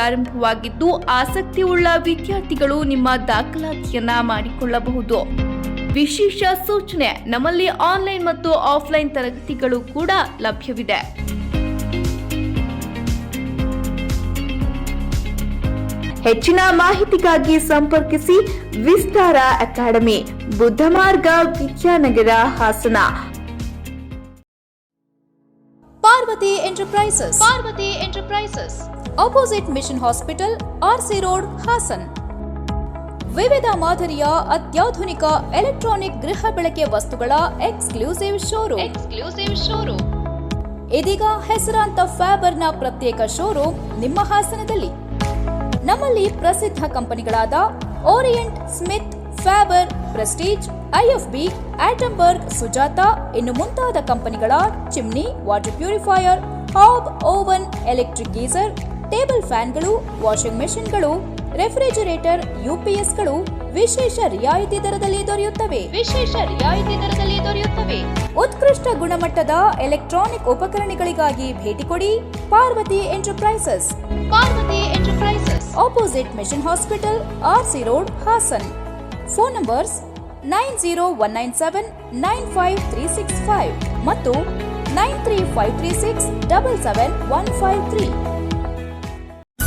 ಪ್ರಾರಂಭವಾಗಿದ್ದು, ಆಸಕ್ತಿಯುಳ್ಳ ವಿದ್ಯಾರ್ಥಿಗಳು ನಿಮ್ಮ ದಾಖಲಾತಿಯನ್ನ ಮಾಡಿಕೊಳ್ಳಬಹುದು. ವಿಶೇಷ ಸೂಚನೆ, ನಮ್ಮಲ್ಲಿ ಆನ್ಲೈನ್ ಮತ್ತು ಆಫ್ಲೈನ್ ತರಗತಿಗಳು ಕೂಡ ಲಭ್ಯವಿದೆ. ಹೆಚ್ಚಿನ ಮಾಹಿತಿಗಾಗಿ ಸಂಪರ್ಕಿಸಿ Vistara academy Buddha Marg Vidyanagar Hassan. Parvati enterprises. Parvati enterprises. Opposite mission hospital RC road Hassan ವಿವಿಧ ಮಾದರಿಯ ಅತ್ಯಾಧುನಿಕ ಎಲೆಕ್ಟ್ರಾನಿಕ್ ಗೃಹ ಬಳಕೆ ವಸ್ತುಗಳ ಎಕ್ಸ್ಕ್ಲೂಸಿವ್ ಶೋರೂಮ್ ಎಕ್ಸ್ಕ್ಲೂಸಿವ್ ಶೋರೂಮ್ ಇದೀಗ ಹೆಸರಾಂತ ಫ್ಯಾಬರ್ನ ಪ್ರತ್ಯೇಕ ಶೋರೂಮ್ ನಿಮ್ಮ ಹಾಸನದಲ್ಲಿ. ನಮ್ಮಲ್ಲಿ ಪ್ರಸಿದ್ಧ ಕಂಪನಿಗಳಾದ Orient Smith Faber Prestige IFB Atomberg Sujata ಇನ್ನು ಮುಂತಾದ ಕಂಪನಿಗಳ chimney water purifier hob oven electric geyser table ಫ್ಯಾನ್ಗಳು washing ಮೆಷಿನ್ಗಳು ರೆಫ್ರಿಜರೇಟರ್ ಯುಪಿಎಸ್ಗಳು ವಿಶೇಷ ರಿಯಾಯಿತಿ ದರದಲ್ಲಿ ದೊರೆಯುತ್ತವೆ. ವಿಶೇಷ ರಿಯಾಯಿತಿ ದರದಲ್ಲಿ ದೊರೆಯುತ್ತವೆ. ಉತ್ಕೃಷ್ಟ ಗುಣಮಟ್ಟದ ಎಲೆಕ್ಟ್ರಾನಿಕ್ ಉಪಕರಣಗಳಿಗಾಗಿ ಭೇಟಿ ಕೊಡಿ Parvati enterprises. Parvati enterprises. Opposite mission hospital RC road Hassan phone numbers nine zero one nine seven nine five three six five ಮತ್ತು nine three five three six double seven one five three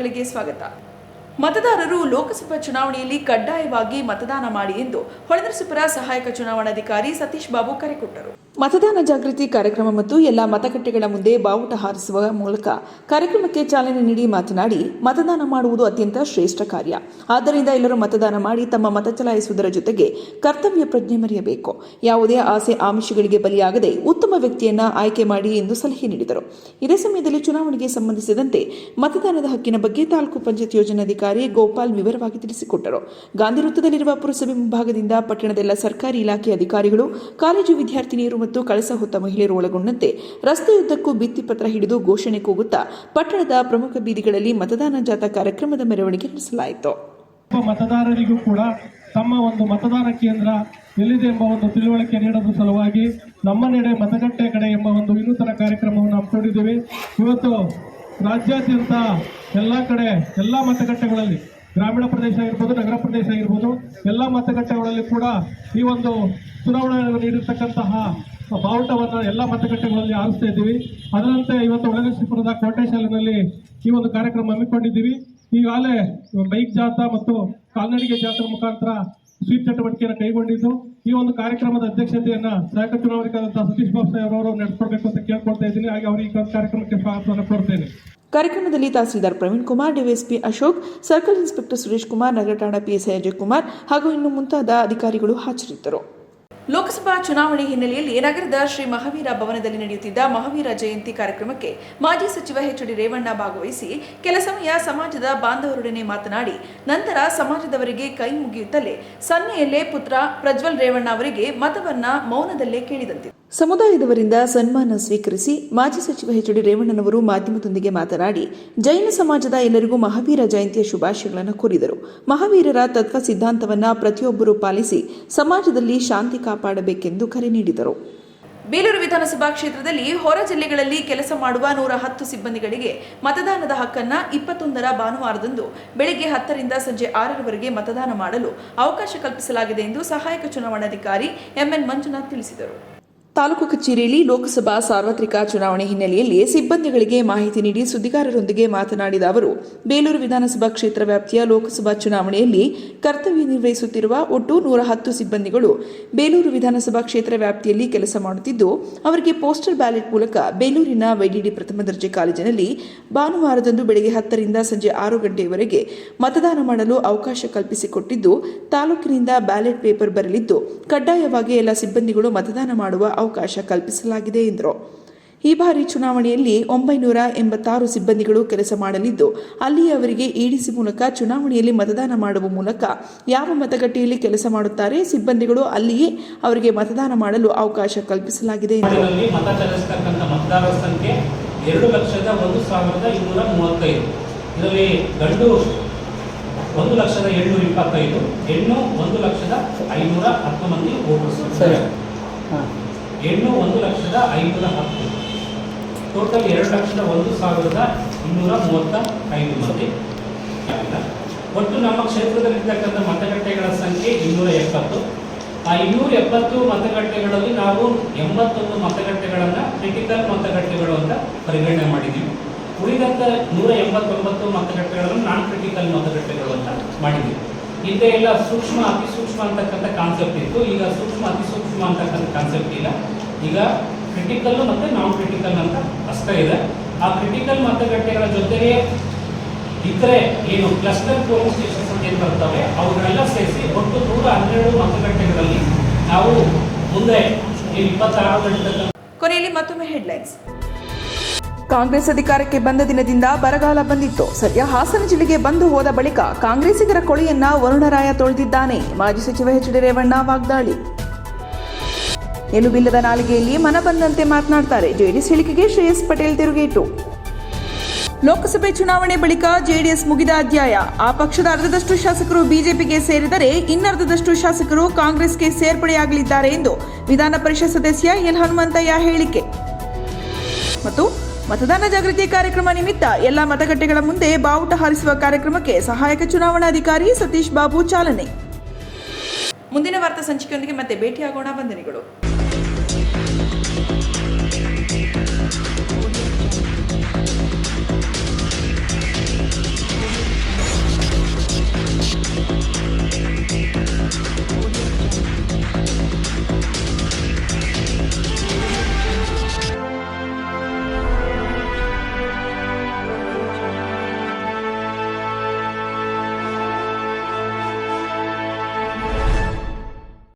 ಮತ್ತೊಮ್ಮೆ ಅಮೋಘ ವಾರ್ತೆಗಳಿಗೆ ಸ್ವಾಗತ. ಮತದಾರರು ಲೋಕಸಭಾ ಚುನಾವಣೆಯಲ್ಲಿ ಕಡ್ಡಾಯವಾಗಿ ಮತದಾನ ಮಾಡಿ ಎಂದು ಹೊಳೆನರಸೀಪುರ ಸಹಾಯಕ ಚುನಾವಣಾಧಿಕಾರಿ ಸತೀಶ್ ಬಾಬು ಕರೆ ಕೊಟ್ಟರು. ಮತದಾನ ಜಾಗೃತಿ ಕಾರ್ಯಕ್ರಮ ಮತ್ತು ಎಲ್ಲ ಮತಗಟ್ಟೆಗಳ ಮುಂದೆ ಬಾವುಟ ಹಾರಿಸುವ ಮೂಲಕ ಕಾರ್ಯಕ್ರಮಕ್ಕೆ ಚಾಲನೆ ನೀಡಿ ಮಾತನಾಡಿ, ಮತದಾನ ಮಾಡುವುದು ಅತ್ಯಂತ ಶ್ರೇಷ್ಠ ಕಾರ್ಯ. ಆದ್ದರಿಂದ ಎಲ್ಲರೂ ಮತದಾನ ಮಾಡಿ ತಮ್ಮ ಮತ ಚಲಾಯಿಸುವುದರ ಜೊತೆಗೆ ಕರ್ತವ್ಯ ಪ್ರಜ್ಞೆ ಮರೆಯಬೇಕು. ಯಾವುದೇ ಆಸೆ ಆಮಿಷಗಳಿಗೆ ಬಲಿಯಾಗದೆ ಉತ್ತಮ ವ್ಯಕ್ತಿಯನ್ನ ಆಯ್ಕೆ ಮಾಡಿ ಎಂದು ಸಲಹೆ ನೀಡಿದರು. ಇದೇ ಸಮಯದಲ್ಲಿ ಚುನಾವಣೆಗೆ ಸಂಬಂಧಿಸಿದಂತೆ ಮತದಾನದ ಹಕ್ಕಿನ ಬಗ್ಗೆ ತಾಲೂಕು ಪಂಚಾಯತ್ ಯೋಜನಾಧಿಕಾರಿ ಗೋಪಾಲ್ ವಿವರವಾಗಿ ತಿಳಿಸಿಕೊಟ್ಟರು. ಗಾಂಧಿ ವೃತ್ತದಲ್ಲಿರುವ ಪುರಸಭೆ ಮುಂಭಾಗದಿಂದ ಪಟ್ಟಣದೆಲ್ಲ ಸರ್ಕಾರಿ ಇಲಾಖೆ ಅಧಿಕಾರಿಗಳು, ಕಾಲೇಜು ವಿದ್ಯಾರ್ಥಿನಿಯರು ಮತ್ತು ಕಳಸ ಹೊತ್ತ ಮಹಿಳೆಯರು ಒಳಗೊಂಡಂತೆ ರಸ್ತೆಯುದ್ದಕ್ಕೂ ಭಿತ್ತಿಪತ್ರ ಹಿಡಿದು ಘೋಷಣೆ ಕೂಗುತ್ತಾ ಪಟ್ಟಣದ ಪ್ರಮುಖ ಬೀದಿಗಳಲ್ಲಿ ಮತದಾನ ಜಾಥಾ ಕಾರ್ಯಕ್ರಮದ ಮೆರವಣಿಗೆ ನಡೆಸಲಾಯಿತು. ಮತದಾರರಿಗೂ ಕೂಡ ತಮ್ಮ ಒಂದು ಮತದಾನ ಕೇಂದ್ರ ಎಲ್ಲಿದೆ ಎಂಬ ಒಂದು ತಿಳುವಳಿಕೆ ನೀಡೋದ್ರ ಸಲುವಾಗಿ ನಮ್ಮ ನೆಡೆ ಮತಗಟ್ಟೆ ಕಡೆ ಎಂಬ ಒಂದು ವಿನೂತನ ಕಾರ್ಯಕ್ರಮವನ್ನು ಹಮ್ಮಿಕೊಂಡಿದ್ದೇವೆ. ಇವತ್ತು ರಾಜ್ಯಾದ್ಯಂತ ಎಲ್ಲ ಕಡೆ ಎಲ್ಲ ಮತಗಟ್ಟೆಗಳಲ್ಲಿ, ಗ್ರಾಮೀಣ ಪ್ರದೇಶ ಆಗಿರ್ಬೋದು, ನಗರ ಪ್ರದೇಶ ಆಗಿರ್ಬೋದು, ಎಲ್ಲ ಮತಗಟ್ಟೆಗಳಲ್ಲಿ ಕೂಡ ಈ ಒಂದು ಚುನಾವಣಾ ನೀಡಿರ್ತಕ್ಕಂತಹ ಬಾವುಟವನ್ನು ಎಲ್ಲ ಮತಗಟ್ಟೆಗಳಲ್ಲಿ ಆರಿಸ್ತಾ ಇದ್ದೀವಿ. ಅದರಂತೆ ಇವತ್ತು ಒಳನರಸೀಪುರದ ಕೋಟೆ ಶಾಲೆಯಲ್ಲಿ ಈ ಒಂದು ಕಾರ್ಯಕ್ರಮ ಹಮ್ಮಿಕೊಂಡಿದ್ದೀವಿ. ಈಗಾಗಲೇ ಬೈಕ್ ಜಾಥಾ ಮತ್ತು ಕಾಲ್ನಡಿಗೆ ಜಾಥಾ ಮುಖಾಂತರ ಸ್ವೀಪ್ ಚಟುವಟಿಕೆಯನ್ನು ಕೈಗೊಂಡಿದ್ದು. ಈ ಒಂದು ಕಾರ್ಯಕ್ರಮದ ಅಧ್ಯಕ್ಷತೆಯನ್ನು ಸಹಾಯಕ ಚುನಾವಣೆಗಾದಂತಹ ಸತೀಶ್ ಬಾಬು ಸಾಹೇಬ್ ಅವರು ನಡೆಸ್ಕೊಡ್ಬೇಕು ಅಂತ ಕೇಳ್ಕೊಳ್ತಾ ಇದ್ದೀನಿ. ಹಾಗೆ ಅವರು ಈ ಕಾರ್ಯಕ್ರಮಕ್ಕೆ ಸ್ವಾಗತವನ್ನು ಕೋರ್ತೇನೆ ಕಾರ್ಯಕ್ರಮದಲ್ಲಿ tahsildar Praveen Kumar, DYSP Ashok, circle inspector Suresh Kumar ನಗರ ಠಾಣಾ ಪಿಎಸ್ಐ ಅಜಯ್ ಕುಮಾರ್ ಹಾಗೂ ಇನ್ನು ಮುಂತಾದ ಅಧಿಕಾರಿಗಳು ಹಾಜರಿದ್ದರು. ಲೋಕಸಭಾ ಚುನಾವಣೆ ಹಿನ್ನೆಲೆಯಲ್ಲಿ ನಗರದ ಶ್ರೀ ಮಹಾವೀರ ಭವನದಲ್ಲಿ ನಡೆಯುತ್ತಿದ್ದ ಮಹಾವೀರ ಜಯಂತಿ ಕಾರ್ಯಕ್ರಮಕ್ಕೆ ಮಾಜಿ ಸಚಿವ ಎಚ್ ಡಿ ರೇವಣ್ಣ ಭಾಗವಹಿಸಿ ಕೆಲ ಸಮಯ ಸಮಾಜದ ಬಾಂಧವರೊಡನೆ ಮಾತನಾಡಿ, ನಂತರ ಸಮಾಜದವರಿಗೆ ಕೈ ಮುಗಿಯುತ್ತಲೇ ಸನ್ನೆಯಲ್ಲೇ ಪುತ್ರ ಪ್ರಜ್ವಲ್ ರೇವಣ್ಣ ಅವರಿಗೆ ಮತವನ್ನ ಮೌನದಲ್ಲೇ ಕೇಳಿದಂತೆ ಸಮುದಾಯದವರಿಂದ ಸನ್ಮಾನ ಸ್ವೀಕರಿಸಿ ಮಾಜಿ ಸಚಿವ ಎಚ್ ಡಿ ರೇವಣ್ಣನವರು ಮಾಧ್ಯಮದೊಂದಿಗೆ ಮಾತನಾಡಿ, ಜೈನ ಸಮಾಜದ ಎಲ್ಲರಿಗೂ ಮಹಾವೀರ ಜಯಂತಿಯ ಶುಭಾಶಯಗಳನ್ನು ಕೋರಿದರು. ಮಹಾವೀರರ ತತ್ವ ಸಿದ್ಧಾಂತವನ್ನು ಪ್ರತಿಯೊಬ್ಬರೂ ಪಾಲಿಸಿ ಸಮಾಜದಲ್ಲಿ ಶಾಂತಿ ಕಾಪಾಡಬೇಕೆಂದು ಕರೆ ನೀಡಿದರು. ಬೇಲೂರು ವಿಧಾನಸಭಾ ಕ್ಷೇತ್ರದಲ್ಲಿ ಹೊರ ಜಿಲ್ಲೆಗಳಲ್ಲಿ ಕೆಲಸ ಮಾಡುವ ನೂರ ಹತ್ತು ಸಿಬ್ಬಂದಿಗಳಿಗೆ ಮತದಾನದ ಹಕ್ಕನ್ನು ಇಪ್ಪತ್ತೊಂದರ ಭಾನುವಾರದಂದು ಬೆಳಗ್ಗೆ ಹತ್ತರಿಂದ ಸಂಜೆ ಆರರವರೆಗೆ ಮತದಾನ ಮಾಡಲು ಅವಕಾಶ ಕಲ್ಪಿಸಲಾಗಿದೆ ಎಂದು ಸಹಾಯಕ ಚುನಾವಣಾಧಿಕಾರಿ ಎಂಎನ್ ಮಂಜುನಾಥ್ ತಿಳಿಸಿದರು. ತಾಲೂಕು ಕಚೇರಿಯಲ್ಲಿ ಲೋಕಸಭಾ ಸಾರ್ವತ್ರಿಕ ಚುನಾವಣೆ ಹಿನ್ನೆಲೆಯಲ್ಲಿ ಸಿಬ್ಬಂದಿಗಳಿಗೆ ಮಾಹಿತಿ ನೀಡಿ ಸುದ್ದಿಗಾರರೊಂದಿಗೆ ಮಾತನಾಡಿದ ಅವರು, ಬೇಲೂರು ವಿಧಾನಸಭಾ ಕ್ಷೇತ್ರ ವ್ಯಾಪ್ತಿಯ ಲೋಕಸಭಾ ಚುನಾವಣೆಯಲ್ಲಿ ಕರ್ತವ್ಯ ನಿರ್ವಹಿಸುತ್ತಿರುವ ಒಟ್ಟು ನೂರ ಹತ್ತು ಸಿಬ್ಬಂದಿಗಳು ಬೇಲೂರು ವಿಧಾನಸಭಾ ಕ್ಷೇತ್ರ ವ್ಯಾಪ್ತಿಯಲ್ಲಿ ಕೆಲಸ ಮಾಡುತ್ತಿದ್ದು, ಅವರಿಗೆ ಪೋಸ್ಟಲ್ ಬ್ಯಾಲೆಟ್ ಮೂಲಕ ಬೇಲೂರಿನ ವೈಡಿಡಿ ಪ್ರಥಮ ದರ್ಜೆ ಕಾಲೇಜಿನಲ್ಲಿ ಭಾನುವಾರದಂದು ಬೆಳಗ್ಗೆ ಹತ್ತರಿಂದ ಸಂಜೆ ಆರು ಗಂಟೆಯವರೆಗೆ ಮತದಾನ ಮಾಡಲು ಅವಕಾಶ ಕಲ್ಪಿಸಿಕೊಟ್ಟಿದ್ದು, ತಾಲೂಕಿನಿಂದ ಬ್ಯಾಲೆಟ್ ಪೇಪರ್ ಬರಲಿದ್ದು, ಕಡ್ಡಾಯವಾಗಿ ಎಲ್ಲ ಸಿಬ್ಬಂದಿಗಳು ಮತದಾನ ಮಾಡುವ ಅವಕಾಶ ಕಲ್ಪಿಸಲಾಗಿದೆ ಎಂದರು. ಈ ಬಾರಿ ಚುನಾವಣೆಯಲ್ಲಿ ಒಂಬೈನೂರ ಎಂಬತ್ತಾರು ಸಿಬ್ಬಂದಿಗಳು ಕೆಲಸ ಮಾಡಲಿದ್ದು ಅಲ್ಲಿಯವರಿಗೆ ಅವರಿಗೆ ಇಡಿಸಿ ಮೂಲಕ ಚುನಾವಣೆಯಲ್ಲಿ ಮತದಾನ ಮಾಡುವ ಮೂಲಕ ಯಾವ ಮತಗಟ್ಟೆಯಲ್ಲಿ ಕೆಲಸ ಮಾಡುತ್ತಾರೆ ಸಿಬ್ಬಂದಿಗಳು ಅಲ್ಲಿಯೇ ಅವರಿಗೆ ಮತದಾನ ಮಾಡಲು ಅವಕಾಶ ಕಲ್ಪಿಸಲಾಗಿದೆ ಎರಡು ಲಕ್ಷದ ಒಂದು ಸಾವಿರದ ಇನ್ನೂರ ಮೂವತ್ತೈದು. ಇದರಲ್ಲಿ ಗಂಡು ಒಂದು ಲಕ್ಷದ ಏಳ್ನೂರ ಇಪ್ಪತ್ತೈದು ಹೆಣ್ಣು ಒಂದು ಲಕ್ಷದ ಐನೂರ ಹತ್ತು ಮಂದಿ ವೋಟರ್ಸ್ ಹೆಣ್ಣು ಒಂದು ಲಕ್ಷದ ಐನೂರ ಹತ್ತು ಟೋಟಲ್ ಎರಡು ಲಕ್ಷದ ಒಂದು ಸಾವಿರದ ಇನ್ನೂರ ಮೂವತ್ತ ಐದು ಮಂದಿ ಒಟ್ಟು ನಮ್ಮ ಕ್ಷೇತ್ರದಲ್ಲಿರ್ತಕ್ಕಂಥ ಮತಗಟ್ಟೆಗಳ ಸಂಖ್ಯೆ ಇನ್ನೂರ ಎಪ್ಪತ್ತು. ಆ ಇನ್ನೂರ ಎಪ್ಪತ್ತು ಮತಗಟ್ಟೆಗಳಲ್ಲಿ ನಾವು ಎಂಬತ್ತೊಂದು ಮತಗಟ್ಟೆಗಳನ್ನು ಕ್ರಿಟಿಕಲ್ ಮತಗಟ್ಟೆಗಳು ಅಂತ ಪರಿಗಣನೆ ಮಾಡಿದ್ದೀವಿ. ಉಳಿದಂಥ ನೂರ ಎಂಬತ್ತೊಂಬತ್ತು ಮತಗಟ್ಟೆಗಳನ್ನು ನಾನ್ ಕ್ರಿಟಿಕಲ್ ಮತಗಟ್ಟೆಗಳು ಅಂತ ಮಾಡಿದ್ದೀವಿ. ಹಿಂದೆ ಎಲ್ಲ ಸೂಕ್ಷ್ಮ ಅತಿ ಸೂಕ್ಷ್ಮ ಅಂತಕ್ಕಂಥ ಕಾನ್ಸೆಪ್ಟ್ ಇತ್ತು. ಈಗ ಸೂಕ್ಷ್ಮ ಅತಿ ಸೂಕ್ಷ್ಮ ಅಂತಕ್ಕಂಥ ಕಾನ್ಸೆಪ್ಟ್ ಇಲ್ಲ. ಈಗ ಕ್ರಿಟಿಕಲ್ ಮತ್ತು ನಾನ್ ಕ್ರಿಟಿಕಲ್ ಅಂತ ಅಷ್ಟೇ ಇದೆ. ಆ ಕ್ರಿಟಿಕಲ್ ಮತಗಟ್ಟೆಗಳ ಜೊತೆಗೆ ಇತರೆ ಏನು? ಕ್ಲಸ್ಟರ್ ಪೋಲಿಂಗ್ ಸ್ಟೇಷನ್ಸ್ ಅಂತ ಏನು ಬರ್ತವೆ? ಅವುಗಳೆಲ್ಲ ಸೇರಿಸಿ ಒಟ್ಟು ನೂರ ಹನ್ನೆರಡು ಮತಗಟ್ಟೆಗಳಲ್ಲಿ ನಾವು ಮುಂದೆ ಈ ಇಪ್ಪತ್ತಾರು ಕೊನೆಯಲ್ಲಿ ಮತ್ತೊಮ್ಮೆ ಹೆಡ್ಲೈನ್ಸ್ ಕಾಂಗ್ರೆಸ್ ಅಧಿಕಾರಕ್ಕೆ ಬಂದ ದಿನದಿಂದ ಬರಗಾಲ ಬಂದಿತ್ತು. ಸದ್ಯ ಹಾಸನ ಜಿಲ್ಲೆಗೆ ಬಂದು ಹೋದ ಬಳಿಕ ಕಾಂಗ್ರೆಸ್ಸಿಗರ ಕೊಳೆಯನ್ನ ವರುಣರಾಯ ತೊಳೆದಿದ್ದಾನೆ. ಮಾಜಿ ಸಚಿವ ಎಚ್ ಡಿ ರೇವಣ್ಣ ವಾಗ್ದಾಳಿ. ಎಲುಬಿಲ್ಲದ ನಾಲಿಗೆಯಲ್ಲಿ ಮನ ಬಂದಂತೆ ಮಾತನಾಡ್ತಾರೆ ಜೆಡಿಎಸ್ ಹೇಳಿಕೆಗೆ ಶ್ರೇಯಸ್ ಪಟೇಲ್ ತಿರುಗೇಟು. ಲೋಕಸಭೆ ಚುನಾವಣೆ ಬಳಿಕ ಜೆಡಿಎಸ್ ಮುಗಿದ ಅಧ್ಯಾಯ. ಆ ಪಕ್ಷದ ಅರ್ಧದಷ್ಟು ಶಾಸಕರು ಬಿಜೆಪಿಗೆ ಸೇರಿದರೆ ಇನ್ನರ್ಧದಷ್ಟು ಶಾಸಕರು ಕಾಂಗ್ರೆಸ್ಗೆ ಸೇರ್ಪಡೆಯಾಗಲಿದ್ದಾರೆ ಎಂದು ವಿಧಾನ ಪರಿಷತ್ ಸದಸ್ಯ ಎಲ್ ಹನುಮಂತಯ್ಯ ಹೇಳಿಕೆ. ಮತ್ತು ಮತದಾನ ಜಾಗೃತಿ ಕಾರ್ಯಕ್ರಮ ನಿಮಿತ್ತ ಎಲ್ಲ ಮತಗಟ್ಟೆಗಳ ಮುಂದೆ ಬಾವುಟ ಹಾರಿಸುವ ಕಾರ್ಯಕ್ರಮಕ್ಕೆ ಸಹಾಯಕ ಚುನಾವಣಾಧಿಕಾರಿ ಸತೀಶ್ ಬಾಬು ಚಾಲನೆ. ಮುಂದಿನ ವಾರ್ತಾ ಸಂಚಿಕೆಯೊಂದಿಗೆ ಮತ್ತೆ ಭೇಟಿಯಾಗೋಣ. ವಂದನೆಗಳು.